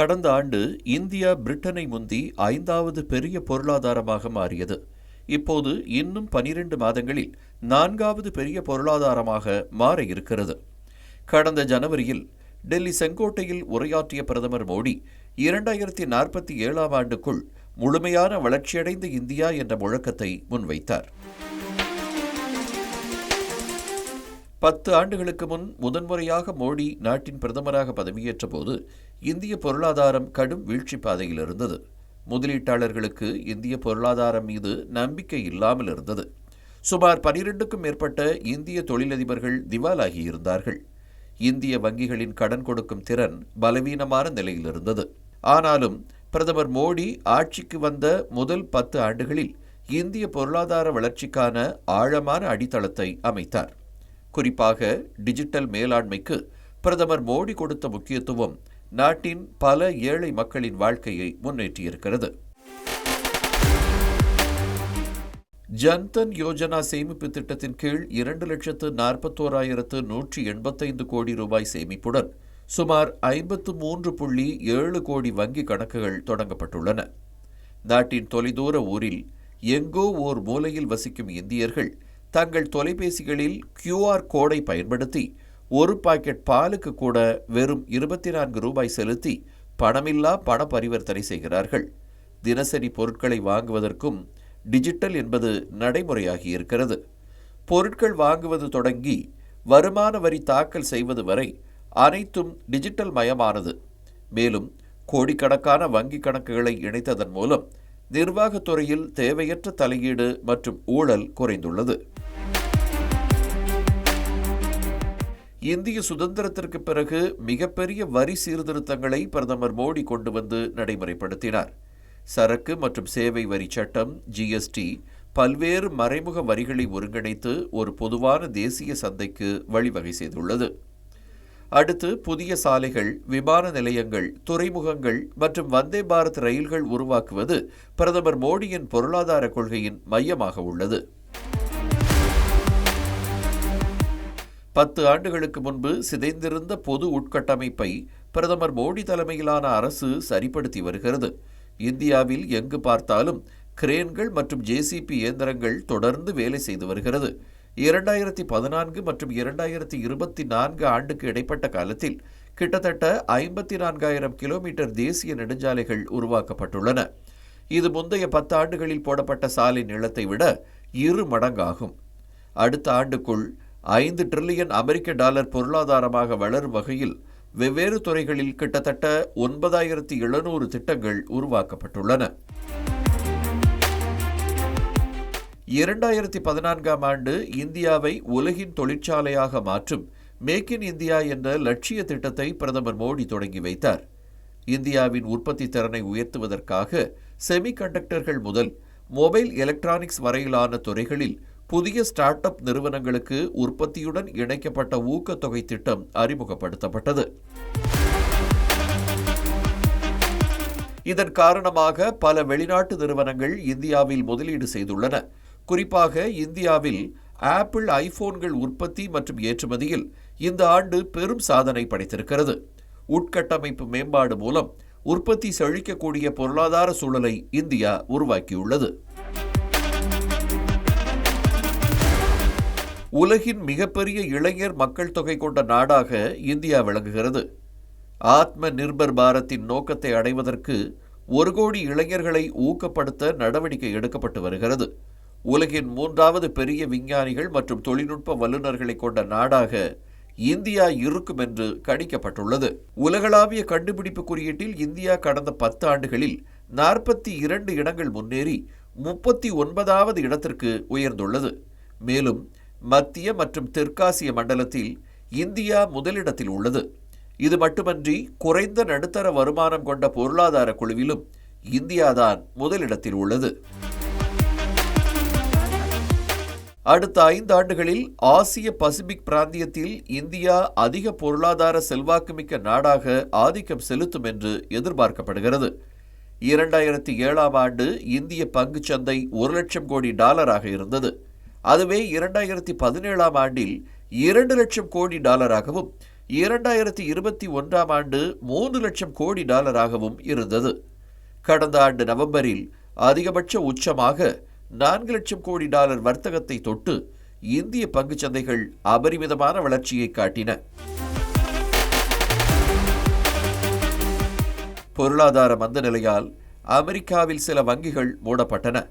கடந்த ஆண்டு இந்தியா பிரிட்டனை முந்தி ஐந்தாவது பெரிய பொருளாதாரமாக மாறியது. இப்போது இன்னும் பனிரெண்டு மாதங்களில் நான்காவது பெரிய பொருளாதாரமாக மாற இருக்கிறது கடந்த ஜனவரியில் டெல்லி செங்கோட்டையில் உரையாற்றிய பிரதமர் மோடி இரண்டாயிரத்தி நாற்பத்தி ஏழாம் ஆண்டுக்குள் முழுமையான வளர்ச்சியடைந்த இந்தியா என்ற முழக்கத்தை முன்வைத்தார். பத்து ஆண்டுகளுக்கு முன் முதன்முறையாக மோடி நாட்டின் பிரதமராக பதவியேற்ற போது இந்திய பொருளாதாரம் கடும் வீழ்ச்சி பாதையில் இருந்தது. முதலீட்டாளர்களுக்கு இந்திய பொருளாதாரம் மீது நம்பிக்கை இல்லாமல் இருந்தது. சுமார் பனிரெண்டுக்கும் மேற்பட்ட இந்திய தொழிலதிபர்கள் திவாலாகியிருந்தார்கள் இந்திய வங்கிகளின் கடன் கொடுக்கும் திறன் பலவீனமான நிலையில் இருந்தது. ஆனாலும் பிரதமர் மோடி ஆட்சிக்கு வந்த முதல் பத்து ஆண்டுகளில் இந்திய பொருளாதார வளர்ச்சிக்கான ஆழமான அடித்தளத்தை அமைத்தார். குறிப்பாக டிஜிட்டல் மேலாண்மைக்கு பிரதமர் மோடி கொடுத்த முக்கியத்துவம் நாட்டின் பல ஏழை மக்களின் வாழ்க்கையை முன்னேற்றியிருக்கிறது. ஜன்தன் யோஜனா சேமிப்பு திட்டத்தின் கீழ் இரண்டு லட்சத்து நாற்பத்தோராயிரத்து நூற்றி எண்பத்தைந்து கோடி ரூபாய் சேமிப்புடன் சுமார் ஐம்பத்து மூன்று புள்ளி ஏழு கோடி வங்கி கணக்குகள் தொடங்கப்பட்டுள்ளன. நாட்டின் தொலைதூர ஊரில் எங்கோ ஓர் மூலையில் வசிக்கும் இந்தியர்கள் தங்கள் தொலைபேசிகளில் கியூஆர் கோடை பயன்படுத்தி ஒரு பாக்கெட் பாலுக்கு கூட வெறும் இருபத்தி நான்கு ரூபாய் செலுத்தி பணமில்லா பண பரிவர்த்தனை செய்கிறார்கள். தினசரி பொருட்களை வாங்குவதற்கும் டிஜிட்டல் என்பது நடைமுறையாகி இருக்கிறது. பொருட்கள் வாங்குவது தொடங்கி வருமான வரி தாக்கல் செய்வது வரை அனைத்தும் டிஜிட்டல் மயமானது. மேலும் கோடிக்கணக்கான வங்கி கணக்குகளை இணைத்ததன் மூலம் நிர்வாகத்துறையில் தேவையற்ற தலையீடு மற்றும் ஊழல் குறைந்துள்ளது. இந்திய சுதந்திரத்திற்கு பிறகு மிகப்பெரிய வரி சீர்திருத்தங்களை பிரதமர் மோடி கொண்டு வந்து நடைமுறைப்படுத்தினார். சரக்கு மற்றும் சேவை வரி சட்டம் ஜிஎஸ்டி பல்வேறு மறைமுக வரிகளை ஒருங்கிணைத்து ஒரு பொதுவான தேசிய சந்தைக்கு வழிவகை செய்துள்ளது. அடுத்து புதிய சாலைகள் விமான நிலையங்கள் துறைமுகங்கள் மற்றும் வந்தே பாரத் ரயில்கள் உருவாக்குவது பிரதமர் மோடியின் பொருளாதார கொள்கையின் மையமாக உள்ளது. பத்து ஆண்டுகளுக்கு முன்பு சிதைந்திருந்த பொது உட்கட்டமைப்பை பிரதமர் மோடி தலைமையிலான அரசு சரிப்படுத்தி வருகிறது. இந்தியாவில் எங்கு பார்த்தாலும் கிரேன்கள் மற்றும் ஜேசிபி இயந்திரங்கள் தொடர்ந்து வேலை செய்து வருகிறது. இரண்டாயிரத்தி பதினான்கு மற்றும் இரண்டாயிரத்தி இருபத்தி நான்கு ஆண்டுக்கு இடைப்பட்ட காலத்தில் கிட்டத்தட்ட ஐம்பத்தி நான்காயிரம் கிலோமீட்டர் தேசிய நெடுஞ்சாலைகள் உருவாக்கப்பட்டுள்ளன. இது முந்தைய பத்து ஆண்டுகளில் போடப்பட்ட சாலை நீளத்தை விட இரு மடங்காகும். அடுத்த ஆண்டுக்குள் ஐந்து டிரில்லியன் அமெரிக்க டாலர் பொருளாதாரமாக வளரும் வகையில் வெவ்வேறு துறைகளில் கிட்டத்தட்ட ஒன்பதாயிரத்தி எழுநூறு திட்டங்கள் உருவாக்கப்பட்டுள்ளன. இரண்டாயிரத்தி பதினான்காம் ஆண்டு இந்தியாவை உலகின் தொழிற்சாலையாக மாற்றும் மேக் இன் இந்தியா என்ற லட்சிய திட்டத்தை பிரதமர் மோடி தொடங்கி வைத்தார். இந்தியாவின் உற்பத்தி திறனை உயர்த்துவதற்காக செமிகண்டக்டர்கள் முதல் மொபைல் எலக்ட்ரானிக்ஸ் வரையிலான துறைகளில் புதிய ஸ்டார்ட் அப் நிறுவனங்களுக்கு உற்பத்தியுடன் இணைக்கப்பட்ட ஊக்கத்தொகை திட்டம் அறிமுகப்படுத்தப்பட்டது. இதன் காரணமாக பல வெளிநாட்டு நிறுவனங்கள் இந்தியாவில் முதலீடு செய்துள்ளன. குறிப்பாக இந்தியாவில் ஆப்பிள் ஐபோன்கள் உற்பத்தி மற்றும் ஏற்றுமதியில் இந்த ஆண்டு பெரும் சாதனை படைத்திருக்கிறது. உட்கட்டமைப்பு மேம்பாடு மூலம் உற்பத்தி செழிக்கக்கூடிய பொருளாதார சூழலை இந்தியா உருவாக்கியுள்ளது. உலகின் மிகப்பெரிய இளைஞர் மக்கள் தொகை கொண்ட நாடாக இந்தியா விளங்குகிறது. ஆத்ம நிர்பர் பாரத்தின் நோக்கத்தை அடைவதற்கு ஒரு கோடி இளைஞர்களை ஊக்கப்படுத்த நடவடிக்கை எடுக்கப்பட்டு வருகிறது. உலகின் மூன்றாவது பெரிய விஞ்ஞானிகள் மற்றும் தொழில்நுட்ப வல்லுநர்களை கொண்ட நாடாக இந்தியா இருக்கும் என்று கணிக்கப்பட்டுள்ளது. உலகளாவிய கண்டுபிடிப்பு குறியீட்டில் இந்தியா கடந்த பத்து ஆண்டுகளில் நாற்பத்தி இரண்டு இடங்கள் முன்னேறி முப்பத்தி ஒன்பதாவது இடத்திற்கு உயர்ந்துள்ளது. மேலும் மத்திய மற்றும் தெற்காசிய மண்டலத்தில் இந்தியா முதலிடத்தில் உள்ளது. இது மட்டுமன்றி குறைந்த நடுத்தர வருமானம் கொண்ட பொருளாதார குழுவிலும் இந்தியாதான் முதலிடத்தில் உள்ளது. அடுத்த ஐந்து ஆண்டுகளில் ஆசிய பசிபிக் பிராந்தியத்தில் இந்தியா அதிக பொருளாதார செல்வாக்குமிக்க நாடாக ஆதிக்கம் செலுத்தும் என்று எதிர்பார்க்கப்படுகிறது. இரண்டாயிரத்தி ஏழாம் ஆண்டு இந்திய பங்குச்சந்தை ஒரு லட்சம் கோடி டாலராக இருந்தது. அதுவே இரண்டாயிரத்தி பதினேழாம் ஆண்டில் இரண்டு லட்சம் கோடி டாலராகவும் இரண்டாயிரத்தி இருபத்தி ஒன்றாம் ஆண்டு மூன்று லட்சம் கோடி டாலராகவும் இருந்தது. கடந்த ஆண்டு நவம்பரில் அதிகபட்ச உச்சமாக நான்கு லட்சம் கோடி டாலர் வர்த்தகத்தை தொட்டு இந்திய பங்குச் சந்தைகள் அபரிமிதமான வளர்ச்சியை காட்டின. பொருளாதார மந்த நிலையால் அமெரிக்காவில் சில வங்கிகள் மூடப்பட்டன.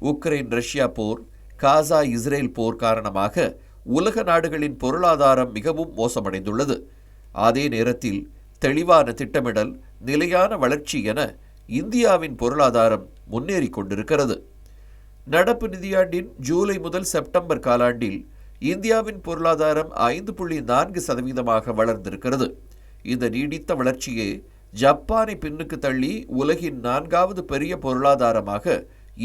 உக்ரைன் ரஷ்யா போர் காசா இஸ்ரேல் போர் காரணமாக உலக நாடுகளின் பொருளாதாரம் மிகவும் மோசமடைந்துள்ளது. அதே நேரத்தில் தெளிவான திட்டமிடல் நிலையான வளர்ச்சி என இந்தியாவின் பொருளாதாரம் முன்னேறி கொண்டிருக்கிறது. நடப்பு நிதியாண்டின் ஜூலை முதல் செப்டம்பர் காலாண்டில் இந்தியாவின் பொருளாதாரம் ஐந்து புள்ளி நான்கு சதவீதமாக வளர்ந்திருக்கிறது. இந்த நீடித்த வளர்ச்சியே ஜப்பானை பின்னுக்கு தள்ளி உலகின் நான்காவது பெரிய பொருளாதாரமாக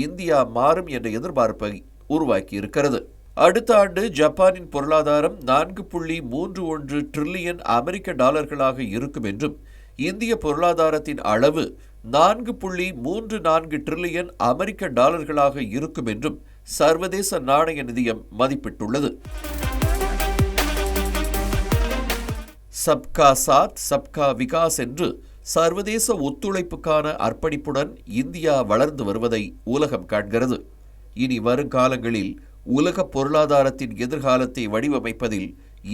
இந்தியா மாறும் என்ற எதிர்பார்ப்பை உருவாக்கியிருக்கிறது. அடுத்த ஆண்டு ஜப்பானின் பொருளாதாரம் நான்கு புள்ளி மூன்று ஒன்று ட்ரில்லியன் அமெரிக்க டாலர்களாக இருக்கும் என்றும் இந்திய பொருளாதாரத்தின் அளவு நான்கு புள்ளி மூன்று நான்கு ட்ரில்லியன் அமெரிக்க டாலர்களாக இருக்கும் என்றும் சர்வதேச நாணய நிதியம் மதிப்பிட்டுள்ளது. சப்கா சாத் சப்கா விகாஸ் என்று சர்வதேச ஒத்துழைப்புக்கான அர்ப்பணிப்புடன் இந்தியா வளர்ந்து வருவதை உலகம் காண்கிறது. இனி வருங்காலங்களில் உலக பொருளாதாரத்தின் எதிர்காலத்தை வடிவமைப்பதில்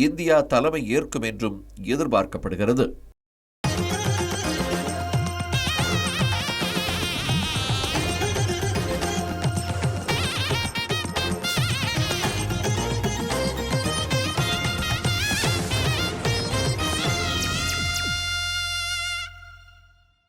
இந்தியா தலைமை ஏற்கும் என்றும் எதிர்பார்க்கப்படுகிறது.